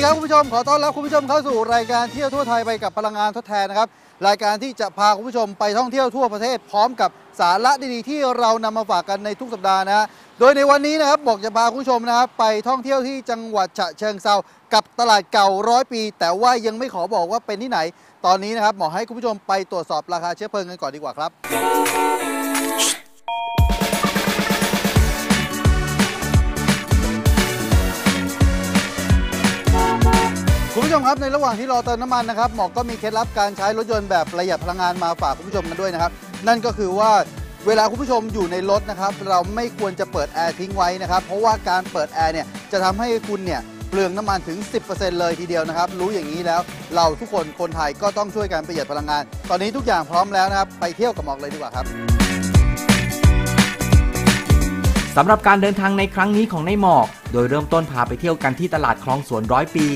ดีครับคุณผู้ชมขอต้อนรับคุณผู้ชมเข้าสู่รายการเที่ยวทั่วไทยไปกับพลังงานทดแทนนะครับรายการที่จะพาคุณผู้ชมไปท่องเที่ยวทั่วประเทศ พร้อมกับสาระดีๆ ที่เรานำมาฝากกันในทุกสัปดาห์นะฮะโดยในวันนี้นะครับบอกจะพาคุณผู้ชมนะครับไปท่องเที่ยวที่จังหวัดฉะเชิงเซากับตลาดเก่าร้อยปี แต่ว่ายังไม่ขอบอกว่าเป็นที่ไหน ตอนนี้นะครับหมอให้คุณผู้ชมไปตรวจสอบราคาเชื้อเพลิงกันก่อนดีกว่าครับ ผู้ชมครับในระหว่างที่รอเติมน้ำมันนะครับหมอกก็มีเคล็ดลับการใช้รถยนต์แบบประหยัดพลังงานมาฝากคุณผู้ชมกันด้วยนะครับ นั่นก็คือว่าเวลาคุณผู้ชมอยู่ในรถนะครับเราไม่ควรจะเปิดแอร์ทิ้งไว้นะครับเพราะว่าการเปิดแอร์เนี่ยจะทำให้คุณเนี่ยเปลืองน้ำมันถึง 10%เลยทีเดียวนะครับ รู้อย่างนี้แล้วเราทุกคนคนไทยก็ต้องช่วยกันประหยัดพลังงาน ตอนนี้ทุกอย่างพร้อมแล้วนะครับไปเที่ยวกับหมอกเลยดีกว่าครับสำหรับการเดินทางในครั้งนี้ของในหมอก โดยเริ่มต้นพาไปเที่ยวกันที่ตลาดคลองสวนร้อยปี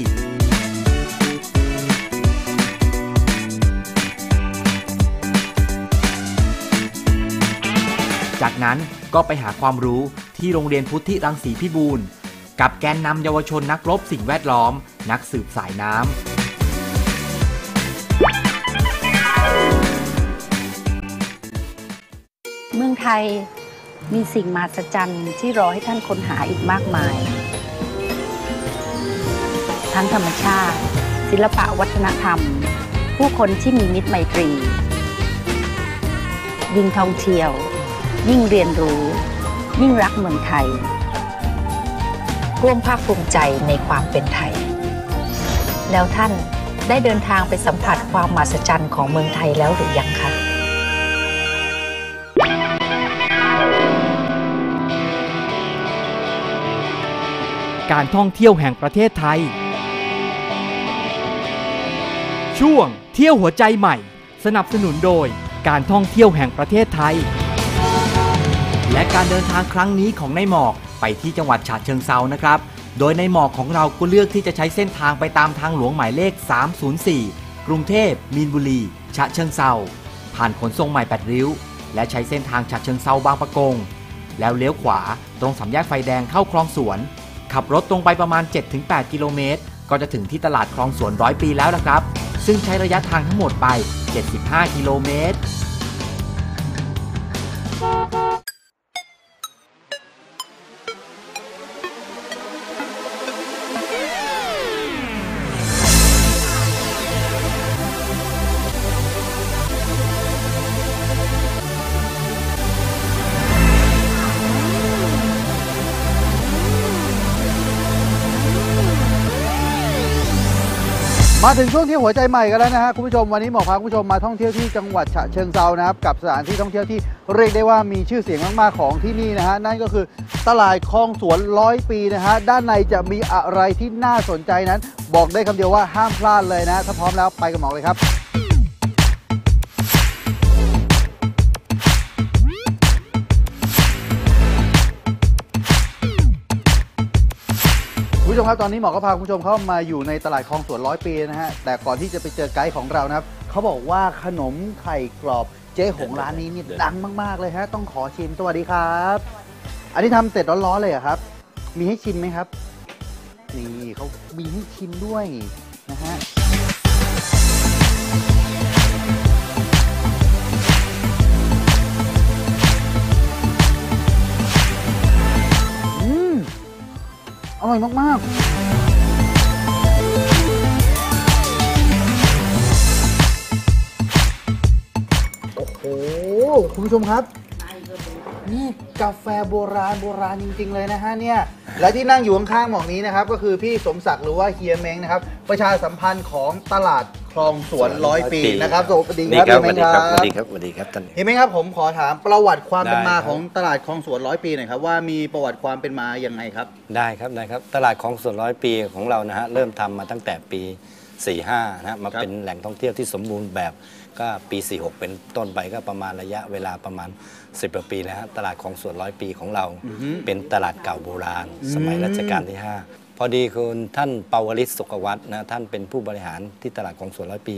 จากนั้นก็ไปหาความรู้ที่โรงเรียนพุทธิรังสีพิบูลกับแกนนำเยาวชนนักรบสิ่งแวดล้อม นักสืบสายน้ำ เมืองไทยมีสิ่งมหัศจรรย์ที่รอให้ท่านค้นหาอีกมากมาย ทั้งธรรมชาติ ศิลปะวัฒนธรรม ผู้คนที่มีมิตรไมตรียิ่งทองเที่ยว ยิ่งเรียนรู้ ยิ่งรักเมืองไทย ร่วมภาคภูมิใจในความเป็นไทย แล้วท่านได้เดินทางไปสัมผัสความมหัศจรรย์ของเมืองไทยแล้วหรือยังคะการท่องเที่ยวแห่งประเทศไทย ช่วงเที่ยวหัวใจใหม่ สนับสนุนโดยการท่องเที่ยวแห่งประเทศไทย และการเดินทางครั้งนี้ของนายหมอกไปที่จังหวัดฉะเชิงเซานะครับ โดยในายหมอกของเราก็เลือกที่จะใช้เส้นทางไปตามทางหลวงหมายเลข 304 กรุงเทพมีนบุรี ฉะเชิงเซาผ่านขนส่งใหม่8ริ้ว และใช้เส้นทางฉะเชิงเซาบางปะกง แล้วเลี้ยวขวาตรงสามแยกไฟแดงเข้าคลองสวน ขับรถตรงไปประมาณ 7-8 กิโลเมตร ก็จะถึงที่ตลาดคลองสวนร้อยปีแล้วนะครับ ซึ่งใช้ระยะทางทั้งหมดไป 75 กิโลเมตร มาถึงช่วงที่หัวใจใหม่กันแล้วนะฮะคุณผู้ชมวันนี้หมอพาคุณผู้ชมมาท่องเที่ยวที่จังหวัดฉะเชิงเซานะครับกับสถานที่ท่องเที่ยวที่เรียกได้ว่ามีชื่อเสียงมากๆของที่นี่นะฮะนั่นก็คือตลาดคลองสวนร้อยปีนะฮะด้านในจะมีอะไรที่น่าสนใจนั้น บอกได้คำเดียวว่าห้ามพลาดเลยนะ ถ้าพร้อมแล้วไปกับหมอเลยครับ ผู้ชมครับตอนนี้หมอก็พาคุณผู้ชมเข้ามาอยู่ในตลาดคลองสวนร้อยปีนะฮะแต่ก่อนที่จะไปเจอไกด์ของเรานะครับเขาบอกว่าขนมไข่กรอบเจ๊หงร้านนี้นี่ดังมากๆเลยฮะต้องขอชิมสวัสดีครับ อันนี้ทำเสร็จร้อนๆเลยเหรอครับ มีให้ชิมไหมครับ นี่เขามีให้ชิมด้วยนะฮะ อร่อยมากๆ โอ้โห คุณผู้ชมครับ นี่กาแฟโบราณโบราณจริง ๆ เลยนะฮะเนี่ย และที่นั่งอยู่ข้างๆหมอกนี้นะครับ ก็คือพี่สมศักดิ์หรือว่าเฮียเม้งนะครับ ประชาสัมพันธ์ของตลาดคลองสวนร้อยปีนะครับสวัสดีครับสเฮียวัเม้สงดีคครัรับบสวัสดีครับสวัสดีครับท่าน เฮียเม้งครับผมขอถามประวัติความเป็นมาได้ครับ ของตลาดคลองสวนร้อยปีหน่อยครับว่ามีประวัติความเป็นมาอย่างไงครับ ได้ครับได้ครับ ตลาดของส่วนร้อยปีของเรานะฮะเริ่มทำมาตั้งแต่ปี 45นะฮะมาครับเป็นแหล่งท่องเที่ยวที่สมบูรณ์แบบ ก็ปี 46 เป็นต้นไปก็ประมาณระยะเวลาประมาณ 10กว่าปีแล้วฮะตลาดของส่วนร้อยปีของเรา เป็นตลาดเก่าโบราณ สมัยรัชกาลที่ 5 พอดีคุณท่านปาวลิศสุขวัฒน์นะท่านเป็นผู้บริหารที่ตลาดของส่วนร้อยปี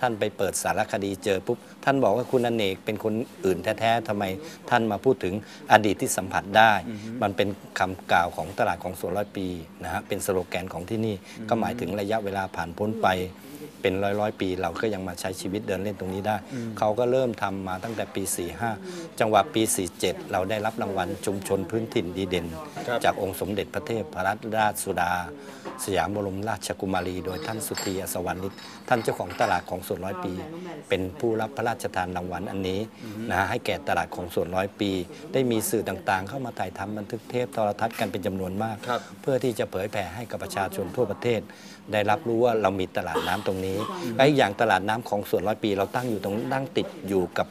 ท่านไปเปิดสารคดีเจอปุ๊บท่านบอกว่าคุณอเนกเป็นคนอื่นแท้ๆทำไมท่านมาพูดถึงอดีตที่สัมผัสได้ มันเป็นคำกล่าวของตลาดของส่วนร้อยปีนะฮะเป็นสโลแกนของที่นี่ก็หมายถึงระยะเวลาผ่านพ้นไป เป็นร้อยร้อยๆปี เราก็ยังมาใช้ชีวิตเดินเล่นตรงนี้ได้ เขาก็เริ่มทำมาตั้งแต่ปี 45 จังหวะปี 47 เราได้รับรางวัลชุมชนพื้นถิ่นดีเด่นครับจากองค์สมเด็จพระเทพรัตนราชสุดา สยามบรมราชกุมารี โดยท่านสุธีอัศวรรณิตท่านเจ้าของตลาดของส่วนร้อยปี เป็นผู้รับพระราชทานรางวัลอันนี้นะฮะให้แก่ตลาดของส่วนร้อยปี ได้มีสื่อต่างๆ เข้ามาถ่ายทำบันทึกเทปโทรทัศน์กันเป็นจำนวนมากครับเพื่อที่จะเผยแผ่ให้กับประชาชนทั่วประเทศ ได้รับรู้ว่าเรามีตลาดน้ำตรงนี้และอีกอย่างตลาดน้ำของส่วนร้อยปี เราตั้งอยู่ตรงตั้งติดอยู่กับ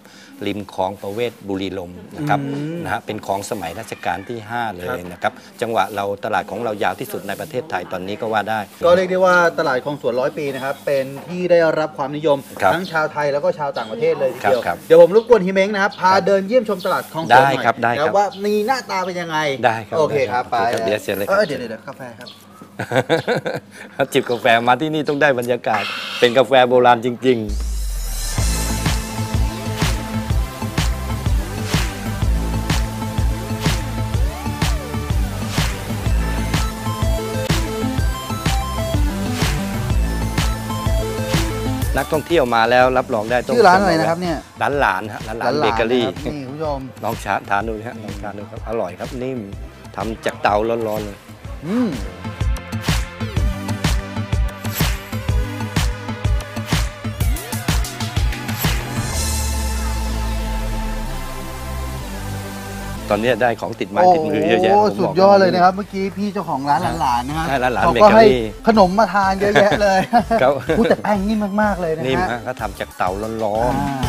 ริมคลองประเวศบุรีลมย์นะครับนะฮะเป็นคลองสมัยรัชกาลที่ 5 เลยนะครับจังหวะเราตลาดของเรายาวที่สุดในประเทศไทยตอนนี้ก็ว่าได้ ก็เรียกได้ว่าตลาดคลองสวนร้อยปีนะครับเป็นที่ได้รับความนิยมครับทั้งชาวไทยแล้วก็ชาวต่างประเทศเลยทีเดียวครับเดี๋ยวผมรบกวนฮิเม้งนะครับพาเดินเยี่ยมชมตลาดคลองสวนหน่อยได้ครับได้ครับนะว่ามีหน้าตาเป็นยังไงได้ครับโอเคครับได้ไปครับเดี๋ยวเชิญเลยครับออเดี๋ยวเดี๋ยวเดี๋ยวกาแฟครับจิบกาแฟมาที่นี่ต้องได้บรรยากาศ เป็นกาแฟโบราณจริง ๆนักท่องเที่ยวมาแล้วรับรองได้ต้องชื่อร้านอะไรนะครับเนี่ยร้านหลานฮะร้านหลานเบเกอรี่นะคบนี่คุณผู้ชมลองชาทานดูนะฮะลองทานดูครับอร่อยครับนิ่มทำจากเตาร้อนๆเลยอืม ตอนนี้ได้ของติดไม้ติดมือเยอะแยะโอ้ผมสุบดกยอดเลยนะครับ เมื่อกี้พี่เจ้าของร้านหลานๆนะฮะใช่ร้านหลานเขาก็ให้เบเกอรี่ขนมมาทานเยอะแยะเลยครับพูดแต่แป้งนิ่มมากๆเลยนะนิ่มฮะฮะเขาทำจากเตาร้อนอ่า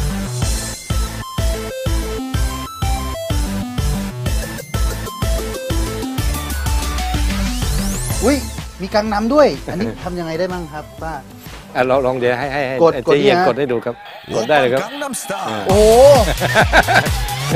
อุ้ยมีกังน้ำด้วย อันนี้ทำยังไงได้บ้างครับป้าๆอะลองลองเดี๋ยวให้ให้ให้กดกดเจ๊เอียงเนี่ยฮะกดให้ดูครับ กดได้เลยครับ Gangnam Style. โอ้ อ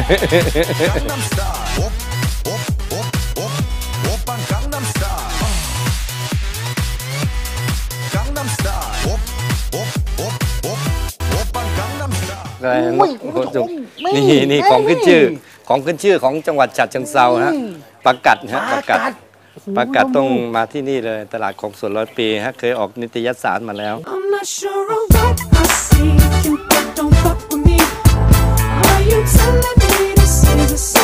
ะไรโอ้ยนกคุณผู้ชมนี่นี่ของขึ้นชื่อของขึ้นชื่อของจังหวัดฉะเชิงเซาฮะปลากัดฮะปลากัดปลากัดต้องมาที่นี่เลยตลาดของสวนร้อยปีฮะเคยออกนิตยสารมาแล้ว You but don't fuck with me. Are you telling me this is a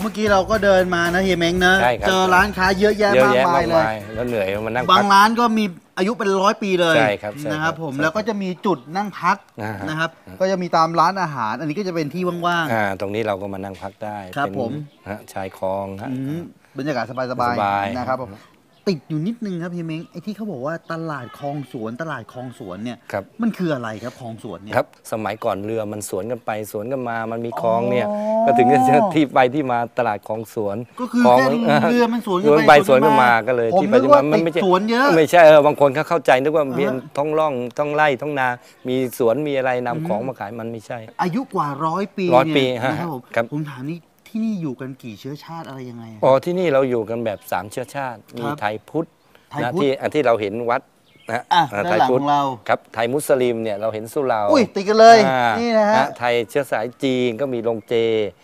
เมื่อกี้เราก็เดินมานะเฮียเม้งนะ ใช่ครับเจอร้านค้าเยอะแยะเยอะมากแยะมามายกเลย มายแล้วเหนื่อยมานั่งบาพังก ร้านก็มีอายุเป็นร้อยปีเลยใช่ครับใช่นะครับครับผมใช่แล้วก็จะมีจุดนั่งพักอ่าฮะ นะครับ ก็จะมีตามร้านอาหาร อันนี้ก็จะเป็นที่ว่าง อ่าตรงนี้เราก็มานั่งพักได้ครับเป็นผม ฮะชายคลองฮะๆอืมบรรยากาศสบายสบายๆนะครับผม ติดอยู่นิดนึงครับเฮียเม้งไอ้ที่เขาบอกว่าตลาดคลองสวนตลาดคลองสวนเนี่ยครับ มันคืออะไรครับคลองสวนเนี่ย ครับ สมัยก่อนเรือมันสวนกันไปสวนกันมา มันมีคลองเนี่ย อ๋อก็ถึงจะที่ไปที่มาตลาดคลองสวนก็คือลงแค่เรือมันสวนกันไปไปสวนกันมาก็เลยผมที่ไปนึกที่ว่ามาติดไม่ใช่สวนเยอะไม่ใช่เออบางคนเขาเข้าใจนึกว่าเรียนอ่าฮะ ท้องร่องท้องไร่ท้องนา มีสวนมีอะไรนำของมาขายมันไม่ใช่ อายุกว่าร้อยปีร้อยปีเนี่ยฮะนะครับผมครับ ผมถามนี่ ที่นี่อยู่กันกี่เชื้อชาติอะไรยังไงอะ อ๋อที่นี่เราอยู่กันแบบสามเชื้อชาติ มีครับไทยพุทธไทยนะพุทธที่อันที่เราเห็นวัดนะอะอ่าด้านหลังของเรา ครับไทยมุสลิมเนี่ยเราเห็นสุเหราอุ้ยติดกันเลย อ่านี่นะฮะ ไทยเชื้อสายจีนก็มีโรงเจ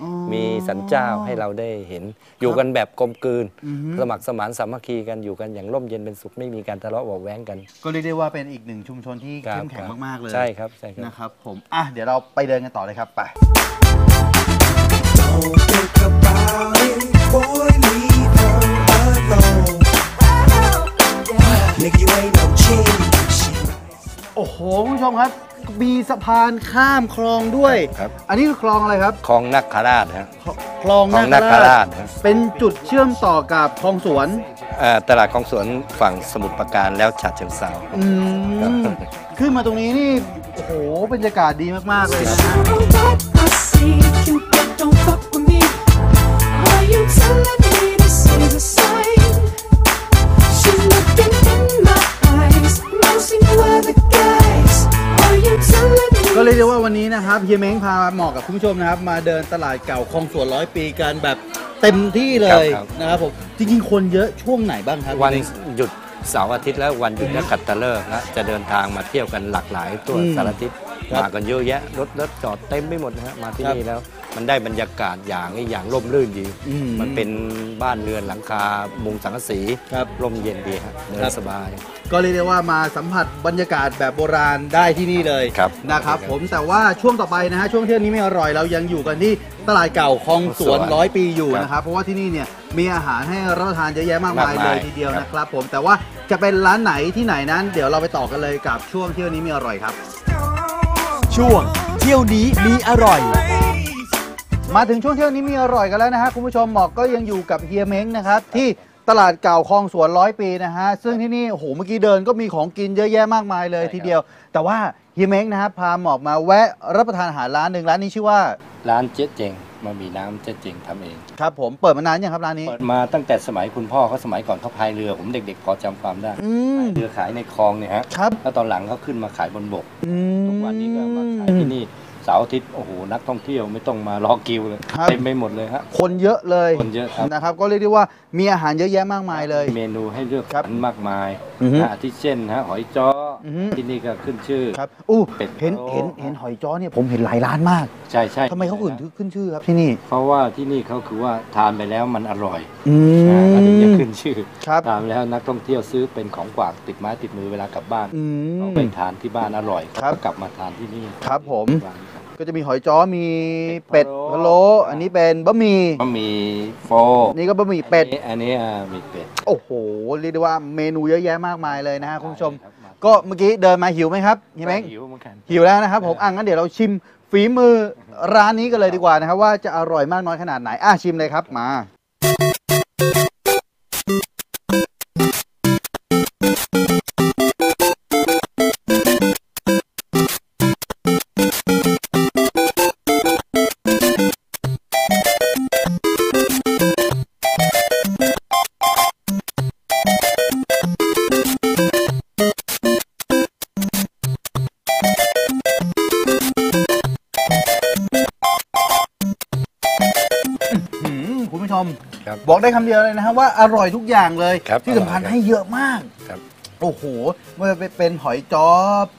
อ๋อมีสันเจ้าให้เราได้เห็น อยู่กันแบบกลมกลืน อือฮึ สมัครสมานสามัคคีกันอยู่กันอย่างร่มเย็นเป็นสุขไม่มีการทะเลาะเบาะแว้งกันก็เรียกได้ว่าเป็นอีกหนึ่งชุมชนที่ครับเข้มแข็งมาก ๆ เลยใช่ครับใช่ครับ นะครับผม อะ เดี๋ยวเราไปเดินกันต่อเลยครับ ไป โอ้โหคุณผู้ชมครับมีสะพานข้ามคลองด้วย ครับ อันนี้คือคลองอะไรครับคลองนักคราชฮะ คลองคลองนานาคคราราชชฮะเป็นจุดเชื่อมต่อกับคลองสวน เอ่อตลาดของสวนฝั่งสมุทรปราการแล้วฉะเชิงเทรา อืมขึ้นมาตรงนี้นี่ โอ้โหบรรยากาศดีมาก ๆ เลยนะฮะ What I see, you but don't fuck with me. Are you telling me this is a sign? She's looking in my eyes, nosing no other guys. Are you telling me? ก็เลยกได้ว่าวันนี้นะครับเฮียเม้งพาเหมาะกับคุณผู้ชมนะครับ มาเดินตลาดเก่าคลองสวนร้อยปีกันแบบเต็มที่เลยครับนะครับผมจริงๆ คนเยอะช่วงไหนบ้างครับวันเฮียเม้ง หยุดเสาร์อาทิตย์และวันหยุดนักขัตฤกษ์นะจะเดินทางมาเที่ยวกันหลากหลายตัวอืม สารทิศครับ มากันเยอะแยะรถรถจอดเต็มไปหมดนะฮะมาที่ครับนี่แล้ว มันได้บรรยากาศอย่างอย่างร่มรื่นดีอืมมันเป็นบ้านเรือนหลังคามุงสังกะสีครับร่มเย็นดีฮะเดิครันบสบาย ก็เรียกได้ว่ามาสัมผัสบรรยากาศแบบโบราณได้ที่นี่เลยครับนะครับครับ ผมแต่ว่าช่วงต่อไปนะฮะช่วงเที่ยวนี้ไม่อร่อยเรายังอยู่กันที่ตลาดเก่าคลองสวนสวนร้อยปีอยู่ครับนะครับเพราะว่าที่นี่เนี่ยมีอาหารให้รับประทานเยอะแยะมากมายมากมายเลยทีเดียวครับนะครับ ผมแต่ว่าจะเป็นร้านไหนที่ไหนนั้น เดี๋ยวเราไปต่อกันเลยกับช่วงเที่ยวนี้มีอร่อยครับ ช่วง เที่ยวนี้มีอร่อย มาถึงช่วงเที่ยวนี้มีอร่อยกันแล้วนะฮะคุณผู้ชมหมอกก็ยังอยู่กับเฮียเม้งนะครับที่ตลาดเก่าคลองสวนร้อยปีนะฮะซึ่งที่นี่โอ้โหเมื่อกี้เดินก็มีของกินเยอะแยะมากมายเลยใช่ครับทีเดียว แต่ว่าเฮียเม้งนะครับพาหมอกมาแวะรับประทานอาหารร้านหนึ่งร้านนี้ชื่อว่าร้านเจ๊เจงมามีน้ำเจ๊เจงทำเอง ครับผมเปิดมานานยังครับร้านนี้ เปิดมาตั้งแต่สมัยคุณพ่อเขาสมัยก่อนเขาพายเรือ ผมเด็กๆพอจำความได้อืมเรือขายในคลองเนี่ยฮะครับแล้วตอนหลังเขาขึ้นมาขายบนบก อืมทุก วันนี้ก็มาขายที่นี่เสาร์อาทิตย์โอ้โหนักท่องเที่ยวไม่ต้องมารอคิวเลยครับ เต็มไปหมดเลยฮะ คนเยอะเลยคนเยอะครับ นะครับ ก็เรียกได้ว่ามีอาหารเยอะแยะมากมายเลย เมนูให้เลือกครับสรรมากมาย อือฮึนะอาทิเช่นฮะหอยจ้อออฮึที่นี่ก็ขึ้นชื่อครับอู้เป็ดเห็นพะโล้เห็นเห็นหอยจ้อเนี่ยผมเห็นหลายร้านมาก ใช่ใช่ทำไมเขาถึงขึ้นชื่อครับที่นี่ เพราะว่าที่นี่เขาคือว่าทานไปแล้วมันอร่อยอืนะแล้วถึงจะมขึ้นชื่อครับทานแล้วนักท่องเที่ยวซื้อเป็นของฝากติดไม้ติดมือเวลากลับบ้านอืเขามไปทานที่บ้านอร่อยครับก็กลับมาทานที่นี่ครับผมร้านนี้ครับ ก็จะมีหอยจ้อมีเป็เป็ดดพะพะโล้โล้อันนี้เป็นบะหมี่ก็มีโฟนี่ก็บะหมี่เป็ดอันนี้อันนี้อ่ามีเป็ดโอ้โหเรียกได้ว่าเมนูเยอะแยะมากมายเลยนะฮะคุณผู้ชมใครับาก็เมื่อกี้เดินมาหิวไหมครับเฮียเม้งหิวเหมือนกันหิวแล้วนะครับผมอะงั้นเดี๋ยวเราชิมฝีมือร้านนี้กันเลยดีกว่านะครับว่าจะอร่อยมากน้อยขนาดไหนอะชิมเลยครับมา บบอกได้คำเดียวเลยนะฮะว่าอร่อยทุกอย่างเลย ครับที่สำคัญอร่อยครับให้เยอะมาก ครับโอ้โหไม่ว่าจะเป็นหอยจ้อ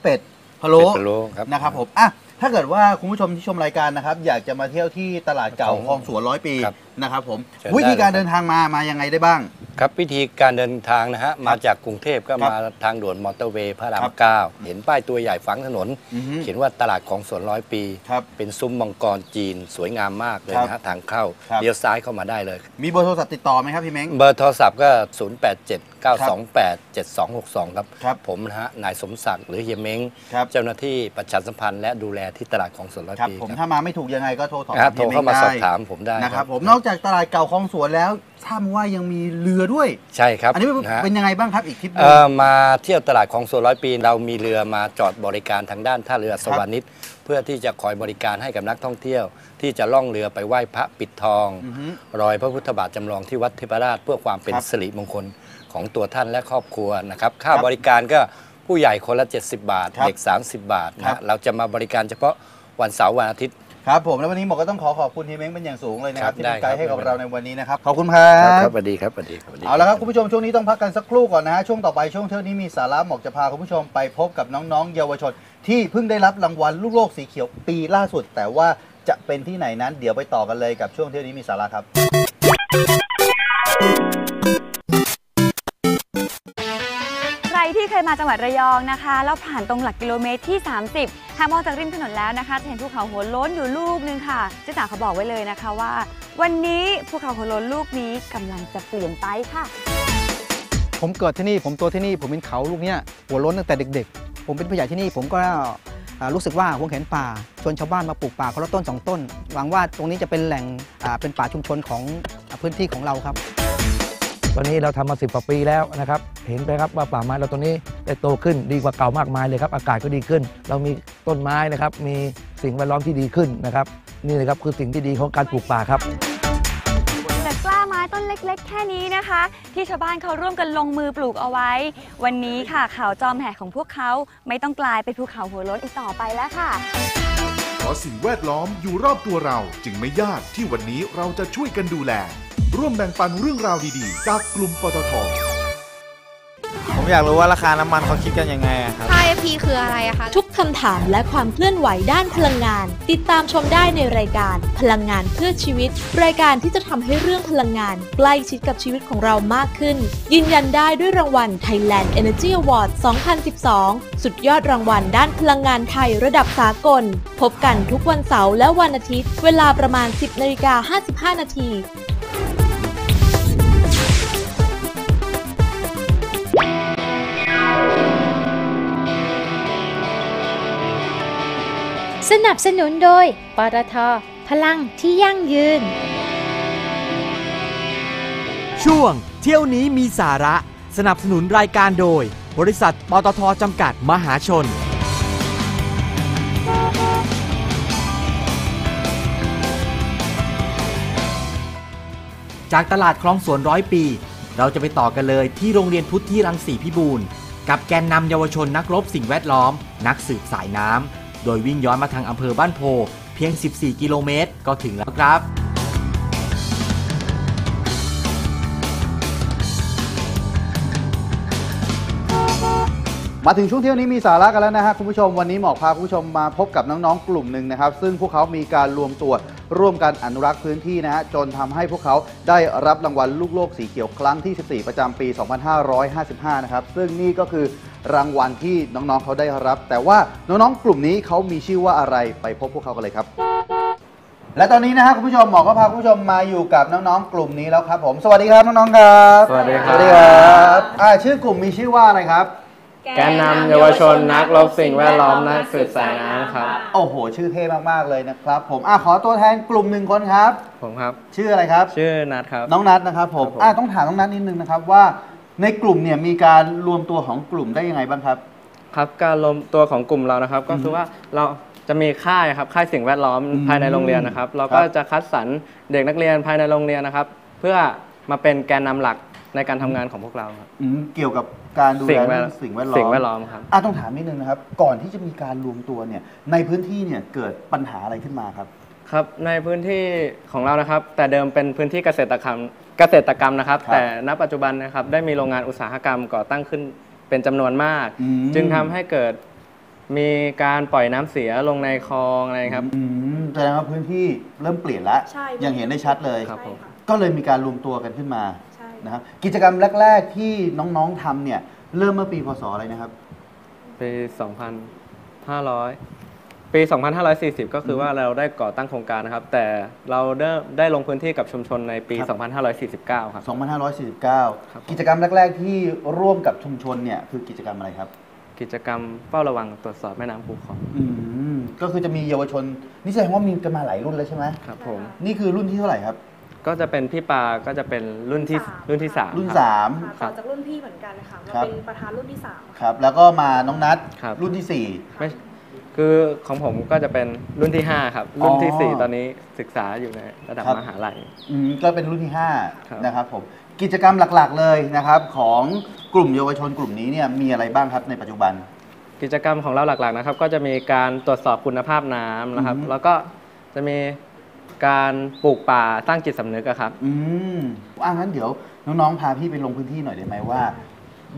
เป็ดพะโล้เป็ดพะโล้ครับนะครับผมอะถ้าเกิดว่าคุณผู้ชมที่ชมรายการนะครับ อยากจะมาเที่ยวที่ตลาดเก่าของคลองสวนร้อยปีครับนะครับผมเชิญวิธีการได้เลยครับ เดินทางมามายังไงได้บ้าง ครับวิธีการเดินทางนะฮะมาจากกรุงเทพก็ครับมาทางด่วนมอเตอร์เวย์พระราครัมบเก้าเห็นป้ายตัวใหญ่ฝังถนนอือฮึเขียนว่าตลาดของสวนร้อยปีครับเป็นซุ้มมังกรจีนสวยงามมากเลยครับนะฮะทางเข้าครับเลี้ยวซ้ายเข้ามาได้เลย มีเบอร์โทรศัพท์ติดต่อไหมครับพี่เม้งเบอร์โทรศัพท์ก็ 0 8 7 9 2 8 7 2 6 2 ครับ ครับผมนะฮะนายสมศักดิ์หรือเฮียเม้งครับ เจ้าหน้าที่ประชาสัมพันธ์และดูแลที่ตลาดของสวนร้อยครับปีผมครับถ้ามาไม่ถูกยังไงก็โทรสอบนะฮะถามโทรเข้ามาสอบถามผมได้นะครับผมนอกจากตลาดเก่าคลองสวนแล้วทราบมาว่ายังมีเรือด้วย ใช่ครับอันนี้เป็นนะฮะ เป็นยังไงบ้างครับอีกทริปหนึเอ่งอมาเที่ยวตลาดของสวนร้อยปี เรามีเรือมาจอดบริการทางด้านท่าเรือสวานิชเพื่อที่จะคอยบริการให้กับนักท่องเที่ยว ที่จะล่องเรือไปไหว้พระปิดทองอือฮึรอยพระพุทธบาทจำลองที่วัดเทพราช เพื่อความเป็นครับสิริมงคลของตัวท่านและครอบครัวนะครับ ค่าครับบริการก็ผู้ใหญ่คนละ 70 บาท ครับเด็ก 30 บาทครันะบ เราจะมาบริการเฉพาะวันเสาร์วันอาทิตย์ ครับผมแล้ววันนี้หมอก็ต้องขอขอบคุณทีมเม้งเป็นอย่างสูงเลยนะครับครับที่เป็นไกด์ได้ครับ ให้กับเราในวันนี้นะครับขอบคุณครับครับสวัสดีครับสวัสดีครับสวัสดี เอาละครับคุณผู้ชมช่วงนี้ต้องพักกันสักครู่ก่อนนะฮะช่วงต่อไปช่วงเที่ยวนี้มีสาระหมอกจะพาคุณผู้ชมไปพบกับน้องๆ เยาวชน ที่เพิ่งได้รับรางวัลลูกโลกสีเขียวปีล่าสุด แต่ว่าจะเป็นที่ไหนนั้น เดี๋ยวไปต่อกันเลยกับช่วงเที่ยวนี้มีสาระครับ ใครที่เคยมาจังหวัดระยองนะคะ แล้วผ่านตรงหลักกิโลเมตรที่ 30หากมองจากริมถนนแล้วนะคะจะเห็นภูเขาหัวโล้นอยู่ลูกนึงค่ะเจ๊จ๋าเขาบอกไว้เลยนะคะว่า วันนี้ภูเขาหัวโล้นลูกนี้กำลังจะเปลี่ยนไปค่ะ ผมเกิดที่นี่ผมโตที่นี่ผมเป็นเขาลูกเนี้ยหัวโล้นตั้งแต่เด็กๆ ผมเป็นผู้ใหญ่ที่นี่ผมก็รู้สึกว่าหวงแหนป่าชวนชาวบ้านมาปลูกป่าคนละต้นสองต้น หวังว่าตรงนี้จะเป็นแหล่งเป็นป่าชุมชนของอพื้นที่ของเราครับ ตอนนี้เราทำมาสิบกว่าปีแล้วนะครับ เห็นไปครับว่าป่าไม้เราตรงนี้ได้โตขึ้นดีกว่าเก่ามากมายเลยครับ อากาศก็ดีขึ้น เรามีต้นไม้นะครับ มีสิ่งแวดล้อมที่ดีขึ้นนะครับ นี่เลยครับคือสิ่งที่ดีของการปลูกป่าครับ เล็กๆ แค่นี้นะคะ ที่ชาวบ้านเขาร่วมกันลงมือปลูกเอาไว้ วันนี้ค่ะเขาจอมแหกของพวกเขาไม่ต้องกลายเป็นภูเขาหัวโล้นอีกต่อไปแล้วค่ะเพราะสิ่งแวดล้อมอยู่รอบตัวเราจึงไม่ยากที่วันนี้เราจะช่วยกันดูแล ร่วมแบ่งปันเรื่องราวดีๆ จากกลุ่มปตทผมอยากรู้ว่าราคาน้ำมันเขาคิดกันยังไงอะครับ P คืออะไรอะคะทุกคำถามและความเคลื่อนไหวด้านพลังงาน ติดตามชมได้ในรายการพลังงานเพื่อชีวิต รายการที่จะทำให้เรื่องพลังงาน ใกล้ชิดกับชีวิตของเรามากขึ้น ยืนยันได้ด้วยรางวัล Thailand Energy Award 2012 สุดยอดรางวัลด้านพลังงานไทยระดับสากล พบกันทุกวันเสาร์และวันอาทิตย์ เวลาประมาณ 10นาฬิกา55นาที สนับสนุนโดย ปตท พลังที่ยั่งยืน ช่วงเที่ยวนี้มีสาระ สนับสนุนรายการโดย บริษัทปตทจำกัดมหาชน จากตลาดคลองสวนร้อยปี เราจะไปต่อกันเลยที่โรงเรียนพุทธิรังสีพิบูรณ์ กับแกนนำเยาวชนนักรบสิ่งแวดล้อม นักสืบสายน้ำ โดยวิ่งย้อนมาทางอำเภอบ้านโพ เพียง 14 กิโลเมตร ก็ถึงแล้วครับมาถึงช่วงเที่ยวนี้มีสาระกันแล้วนะฮะคุณผู้ชมวันนี้หมอกพาคุณผู้ชมมาพบกับน้องๆกลุ่มหนึ่งนะครับ ซึ่งพวกเขามีการรวมตัว ร่วมกันอนุรักษ์พื้นที่นะฮะจนทำให้พวกเขาได้รับรางวัลลูกโลกสีเขียวครั้งที่ 14 ประจำปี 2555 นะครับ ซึ่งนี่ก็คือรางวัลที่น้องๆเขาได้รับ แต่ว่าน้องๆกลุ่มนี้เขามีชื่อว่าอะไรไปพบพวกเขากันเลยครับ และตอนนี้นะฮะคุณผู้ชมหมอก็พาคุณผู้ชมมาอยู่กับน้องๆกลุ่มนี้แล้วครับผม สวัสดีครับน้องๆครับ สวัสดีครับสวัสดีครับอ่าชื่อกลุ่มมีชื่อว่าอะไรครับ แกนนำเยาวชนนักรบสิ่งแวดล้อมนักสืบสายน้ำครับ โอ้โห ชื่อเท่มาก ๆ เลยนะครับ ผมอะขอตัวแทนกลุ่มหนึ่งคนครับ ผมครับ ชื่ออะไรครับ ชื่อนัทครับ น้องนัทนะครับผมครับผมอะต้องถามน้องนัทนิดนึงนะครับว่าในกลุ่มเนี่ยมีการรวมตัวของกลุ่มได้ยังไงบ้างครับ ครับการรวมตัวของกลุ่มเรานะครับ ก็คือว่าเราจะมีค่ายครับค่ายสิ่งแวดล้อมอืมภายในโรงเรียนนะครับ เราคก็รับจะคัดสรรเด็กนักเรียนภายในโรงเรียนนะครับ เพื่อมาเป็นแกนนำหลัก ในการทำงานของพวกเราครับ อืมเกี่ยวกับการดูแลสิ่งแวดเรื่องสิ่งแวดล้อมสิ่งแวดล้อมครับ อะต้องถามนิดนึงนะครับ ก่อนที่จะมีการรวมตัวเนี่ย ในพื้นที่เนี่ยเกิดปัญหาอะไรขึ้นมาครับ ครับในพื้นที่ของเรานะครับ แต่เดิมเป็นพื้นที่เกษตรกรรมเกษตรกรรมนะครับ ครับแต่ณปัจจุบันนะครับได้มีโรงงานอุตสาหกรรมก่อตั้งขึ้นเป็นจำนวนมาก อืม จึงทำให้เกิดมีการปล่อยน้ำเสียลงในคลองอะไรครับ อืมแสดงว่าพื้นที่เริ่มเปลี่ยนแล้วใช่ ยังเห็นได้ชัดเลย ครับผมก็เลยมีการรวมตัวกันขึ้นมาใช่ นะครับกิจกรรมแรก ๆ ที่น้องๆทำเนี่ยเริ่มเมื่อปีพศอะไรนะครับ ปี2,500 ปี 2,540 ก็คือว่าเราได้ก่อตั้งโครงการนะครับ แต่เราได้ได้ลงพื้นที่กับชุมชนในปี ครับ 2,549 ครับ2549ครับผมกิจกรรมแรก ๆ ที่ร่วมกับชุมชนเนี่ยคือกิจกรรมอะไรครับ กิจกรรมเฝ้าระวังตรวจสอบแม่น้ำคูคลองอืมก็คือจะมีเยาวชนนี่แสดงว่ามีกันมาหลายรุ่นแล้วใช่ไหมครับผม นี่คือรุ่นที่เท่าไหร่ครับ ก็จะเป็นพี่ปาก็จะเป็นรุ่นที่รุ่นที่สามรุ่น ครับ สามครัต่อบจากรุ่นพี่เหมือนกันนะคะมาครับ เป็นประธานรุ่นที่3ครับ แล้วก็มาน้องนัทครับ รุ่นที่สี่ ไม่คือของผมก็จะเป็นรุ่นที่ 5 ครับ รุ่นที่อ๋อ4ตอนนี้ศึกษาอยู่ในระดับครับ มหาลัยอืมก็เป็นรุ่นที่ ครับ 5 นะครับผมกิจกรรมหลักๆเลยนะครับ ของกลุ่มเยาวชนกลุ่มนี้เนี่ยมีอะไรบ้างครับในปัจจุบัน กิจกรรมของเราหลักๆนะครับ ก็จะมีการตรวจสอบคุณภาพน้ำนะครับ อือฮึแล้วก็จะมี การปลูกป่าสร้างจิตสำนึกอะครับ อืมอะงั้นเดี๋ยวน้องๆ พาพี่ไปลงพื้นที่หน่อยได้ไหมว่า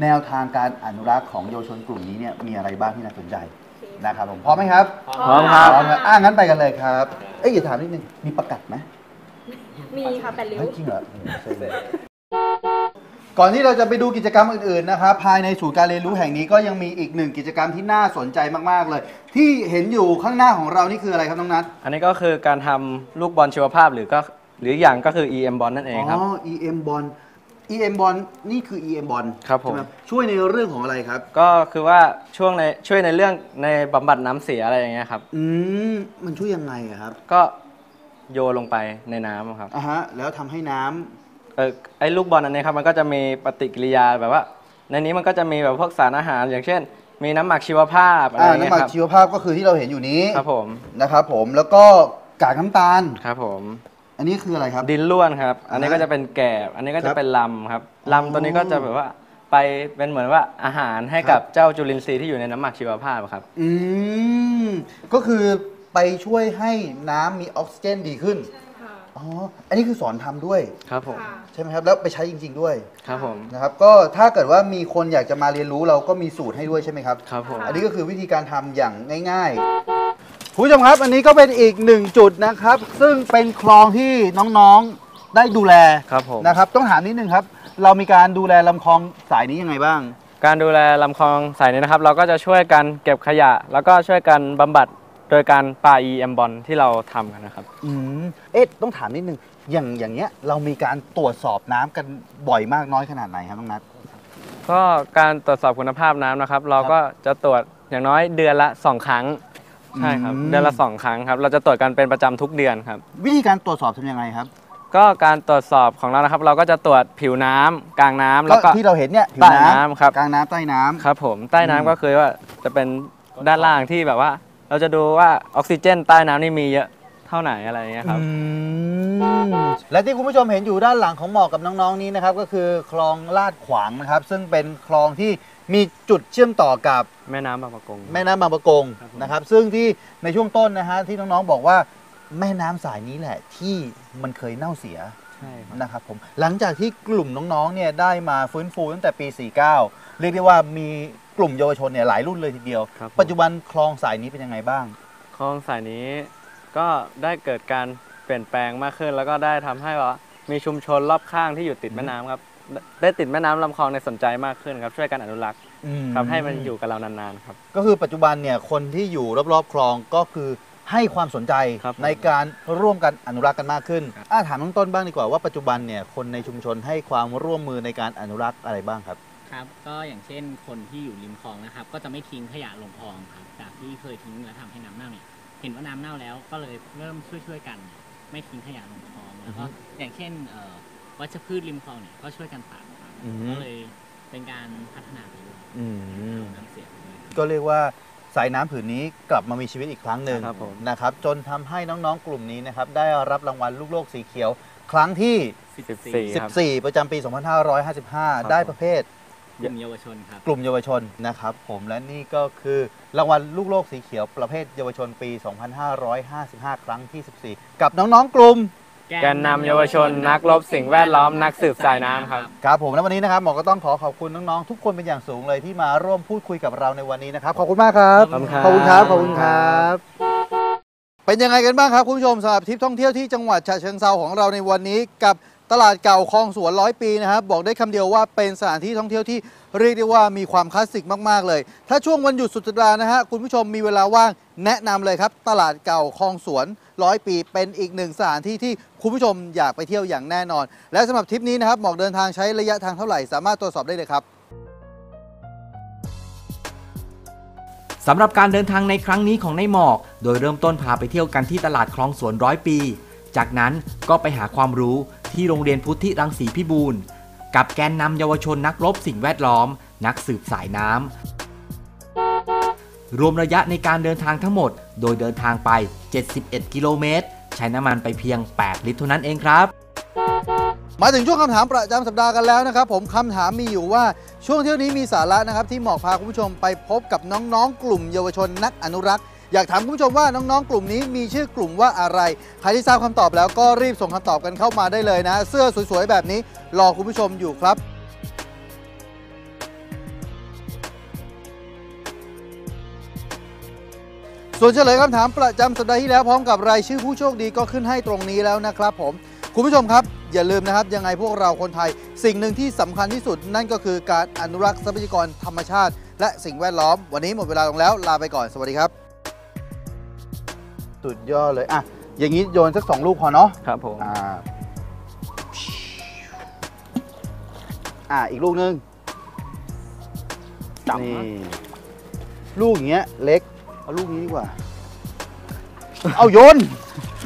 แนวทางการอนุรักษ์ของเยาวชนกลุ่มนี้เนี่ยมีอะไรบ้างที่น่าสนใจนะครับผมพร้อมไหมครับพร้อมครับ พร้อมครับอะงั้นไปกันเลยครับ เอ้ยอย่าถามนิดนึงมีประกัดไหมมีค่ะแปดริ้ว เฮ้ยจริงเหรอโอ้โหเซ็งเลย ก่อนที่เราจะไปดูกิจกรรมอื่นๆนะครับภายในศูนย์การเรียนรู้แห่งนี้ก็ยังมีอีกหนึ่งกิจกรรมที่น่าสนใจมากๆเลย ที่เห็นอยู่ข้างหน้าของเรานี่คืออะไรครับน้องนัทอันนี้ก็คือการทำลูกบอลชีวภาพหรือก็หรืออย่างก็คือ EM บอลนั่นเองครับ อ๋อ EM บอล EM Bond นี่คือ EM Bond ครับผม ใช่ไหช่วยในเรื่องของอะไรครับ ก็คือว่าช่วงในช่วยในเรื่องในบำบัดน้ำเสียอะไรอย่างเงี้ยครับ อืมมันช่วยยังไงอะครับก็โยนลงไปในน้ำครับ อะฮะแล้วทำให้น้ำ เออไอ้ลูกบอลอันนี้ครับมันก็จะมีปฏิกิริยาแบบว่า ในนี้มันก็จะมีแบบพวกสารอาหาร อย่างเช่น มีน้ำหมักชีวภาพอะไรออ่าย่างเงี้น้ำยหมักครับชีวภาพก็คือที่เราเห็นอยู่นี้ครับผมนะครับผมแล้วก็กากน้ำตาล ครับผม อันนี้คืออะไรครับ ดินล้วนครับ อันนี้อ่าฮะก็จะเป็นแกบ อันนี้ก็ครัจะบเป็นลำครับอ๋อลำตัวนี้ก็จะแบบว่าไปเป็นเหมือนว่าอาหารให้กับเจ้าจุลินทรีย์ที่อยู่ในน้ำหมักชีวภาพครับ อืมก็คือไปช่วยให้น้ำมีออกซิเจนดีขึ้น อ๋อ อันนี้คือสอนทำด้วย ครับผมใช่ไหมครับ แล้วไปใช้จริง ๆด้วยครับผม นะครับ ก็ถ้าเกิดว่ามีคนอยากจะมาเรียนรู้เราก็มีสูตรให้ด้วยใช่ไหมครับ ครับผม อันนี้ก็คือวิธีการทำอย่างง่ายๆคุณผู้ชมครับอันนี้ก็เป็นอีกหนึ่งจุดนะครับ ซึ่งเป็นคลองที่น้องๆได้ดูแลครับผม นะครับ ต้องถามนิดนึงครับ เรามีการดูแลลำคลองสายนี้ยังไงบ้าง การดูแลลำคลองสายนี้นะครับ เราก็จะช่วยกันเก็บขยะ แล้วก็ช่วยกันบำบัด โดยการปา EM บอลที่เราทำกันนะครับ อืมเอ๊ะต้องถามนิดนึงอย่างอย่างเงี้ยเรามีการตรวจสอบน้ำกันบ่อยมากน้อยขนาดไหนครับน้องนัท ก็การตรวจสอบคุณภาพน้ำนะครับ เราก็จะตรวจอย่างน้อยเดือนละ2ครั้งใช่ครับอืม เดือนละ2ครั้งครับ เราจะตรวจกันเป็นประจำทุกเดือนครับ วิธีการตรวจสอบทำยังไงครับก็การตรวจสอบของเรานะครับ เราก็จะตรวจผิวน้ำกลางน้ำแล้วก็ ที่เราเห็นเนี่ยผิวใต้น้ำน้ำครับ กลางน้ำใต้น้ำ ครับผมใต้น้ำอืม ก็คือว่าจะเป็นด้านล่างที่แบบว่า เราจะดูว่าออกซิเจนใต้น้ำนี่มีเยอะเท่าไหนอะไรอย่างเงี้ยครับและที่คุณผู้ชมเห็นอยู่ด้านหลังของหมอกกับน้องๆนี้นะครับก็คือคลองลาดขวางนะครับ ซึ่งเป็นคลองที่มีจุดเชื่อมต่อกับแม่น้ำบางประกง แม่น้ำบางประกงนะครับ ซึ่งที่ในช่วงต้นนะฮะที่น้องๆบอกว่าแม่น้ำสายนี้แหละที่มันเคยเน่าเสีย ใช่ครับ นะครับผมหลังจากที่กลุ่มน้องๆเนี่ยได้มาฟื้นฟูตั้งแต่ปี 49 เรียกได้ว่ามี กลุ่มเยาวชนเนี่ยหลายรุ่นเลยทีเดียว ครับผม ปัจจุบันคลองสายนี้เป็นยังไงบ้าง คลองสายนี้ก็ได้เกิดการเปลี่ยนแปลงมากขึ้น แล้วก็ได้ทำให้ว่ามีชุมชนรอบข้างที่อยู่ติดแม่น้ำครับได้ติดแม่น้ำลำคลองในสนใจมากขึ้นครับช่วยกันอนุรักษ์อืมครับให้มันอยู่กับเรานานๆครับ ก็คือปัจจุบันเนี่ยคนที่อยู่รอบๆคลองก็คือให้ความสนใจครับผมในการร่วมกันอนุรักษ์กันมากขึ้นอะถามน้องต้นบ้างดีกว่าว่าปัจจุบันเนี่ยคนในชุมชนให้ความร่วมมือในการอนุรักษ์อะไรบ้างครับ ครับ ก็อย่างเช่นคนที่อยู่ริมคลองนะครับ ก็จะไม่ทิ้งขยะลงคลองครับ จากที่เคยทิ้งแล้วทำให้น้ำเน่าเนี่ย เห็นว่าน้ำเน่าแล้วก็เลยเริ่มช่วยๆกัน ไม่ทิ้งขยะลงคลอง แล้วก็อย่างเช่นเอ่อวัชพืชริมคลองเนี่ยก็ช่วยกันตัดครับอือฮึ ก็เลยเป็นการพัฒนาไปด้วยอืมน้ำเสียไปด้วย ก็เรียกว่าสายน้ำผืนนี้กลับมามีชีวิตอีกครั้งหนึ่งครับผม นะครับ จนทำให้น้องๆกลุ่มนี้นะครับ ได้รับรางวัลลูกโลกสีเขียว ครั้งที่14ครับ 14 ประจำปี 2555 ได้ประเภท กลุ่มเยาวชนครับ กลุ่มเยาวชนนะครับผมและนี่ก็คือรางวัลลูกโลกสีเขียวประเภทเยาวชนปี 2555 ครั้งที่ 14 กับน้องๆกลุ่มแกนนำเยาวชนนักรบสิ่งแวดล้อมนักสืบสายน้ำครับครับผมและวันนี้นะครับหมอก็ต้องขอขอบคุณน้องๆทุกคนเป็นอย่างสูงเลยที่มาร่วมพูดคุยกับเราในวันนี้นะครับขอบคุณมากครับขอบคุณครับขอบคุณครับขอบคุณครับเป็นยังไงกันบ้างครับคุณผู้ชมสำหรับทริปท่องเที่ยวที่จังหวัดฉะเชิงเซาของเราในวันนี้กับ ตลาดเก่าคลองสวนร้อยปีนะครับ บอกได้คำเดียวว่าเป็นสถานที่ท่องเที่ยวที่เรียกได้ว่ามีความคลาสสิกมาก ๆ เลย ถ้าช่วงวันหยุดสุดสัปดาห์นะฮะคุณผู้ชมมีเวลาว่างแนะนำเลยครับ ตลาดเก่าคลองสวนร้อยปี เป็นอีกหนึ่งสถานที่ที่คุณผู้ชมอยากไปเที่ยวอย่างแน่นอน และสำหรับทริปนี้นะครับหมอกเดินทางใช้ระยะทางเท่าไหร่สามารถตรวจสอบได้เลยครับสำหรับการเดินทางในครั้งนี้ของนายหมอก โดยเริ่มต้นพาไปเที่ยวกันที่ตลาดคลองสวนร้อยปี จากนั้นก็ไปหาความรู้ ที่โรงเรียนพุทธิรังสีพิบูลกับแกนนำเยาวชนนักรบสิ่งแวดล้อม นักสืบสายน้ำรวมระยะในการเดินทางทั้งหมด โดยเดินทางไป 71 กิโลเมตร ใช้น้ำมันไปเพียง 8 ลิตรเท่านั้นเองครับ มาถึงช่วงคำถามประจำสัปดาห์กันแล้วนะครับ ผมคำถามมีอยู่ว่าช่วงเที่ยวนี้มีสาระนะครับที่หมอกพาคุณผู้ชมไปพบกับน้องๆ กลุ่มเยาวชนนักอนุรักษ์ อยากถามคุณผู้ชมว่าน้องๆ กลุ่มนี้มีชื่อกลุ่มว่าอะไร ใครที่ทราบคำตอบแล้วก็รีบส่งคำตอบกันเข้ามาได้เลยนะ เสื้อสวยๆ แบบนี้รอคุณผู้ชมอยู่ครับส่วนเฉลยคำถามประจำสัปดาห์ที่แล้วพร้อมกับรายชื่อผู้โชคดีก็ขึ้นให้ตรงนี้แล้วนะครับผม คุณผู้ชมครับ อย่าลืมนะครับ ยังไงพวกเราคนไทย สิ่งหนึ่งที่สำคัญที่สุด นั่นก็คือการอนุรักษ์ทรัพยากรธรรมชาติ และสิ่งแวดล้อม วันนี้หมดเวลาลงแล้วลาไปก่อนสวัสดีครับ สุดยอดเลยอะอย่างนี้โยนสักสองลูกพอเนาะครับผมอ่าอ่าอีกลูกนึงนี่ลูกอย่างเงี้ยเล็ก เอาลูกนี้ดีกว่า เอาโยน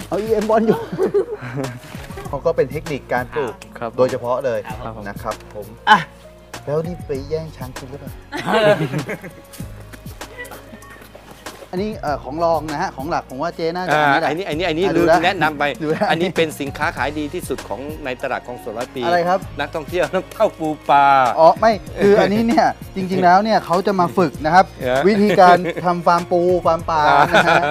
เอาอีเอ็มบอลโยนเขาก็เป็นเทคนิคการปลูกครับโดยเฉพาะเลยครับผมนะครับผมอะแล้วนี่ไปแย่งช้างกินหรือเปล่า อันนี้เอ่อของรองนะฮะของหลักผมว่าเจน่าจะอ่าอันนี้แหละ อันนี้อันนี้อันนี้อะลืดูมแล้วแนะนำไป ดูแล้วอันนี้เป็นสินค้าขายดีที่สุดของในตลาดของสวนร้อยปี อะไรครับ นักท่องเที่ยวน้ำเต้าปูปลา อ๋อไม่คืออันนี้เนี่ยจริงๆแล้วเนี่ยเขาจะมาฝึกนะครับ เออ วิธีการทำฟาร์มปูฟาร์มปลานะฮะ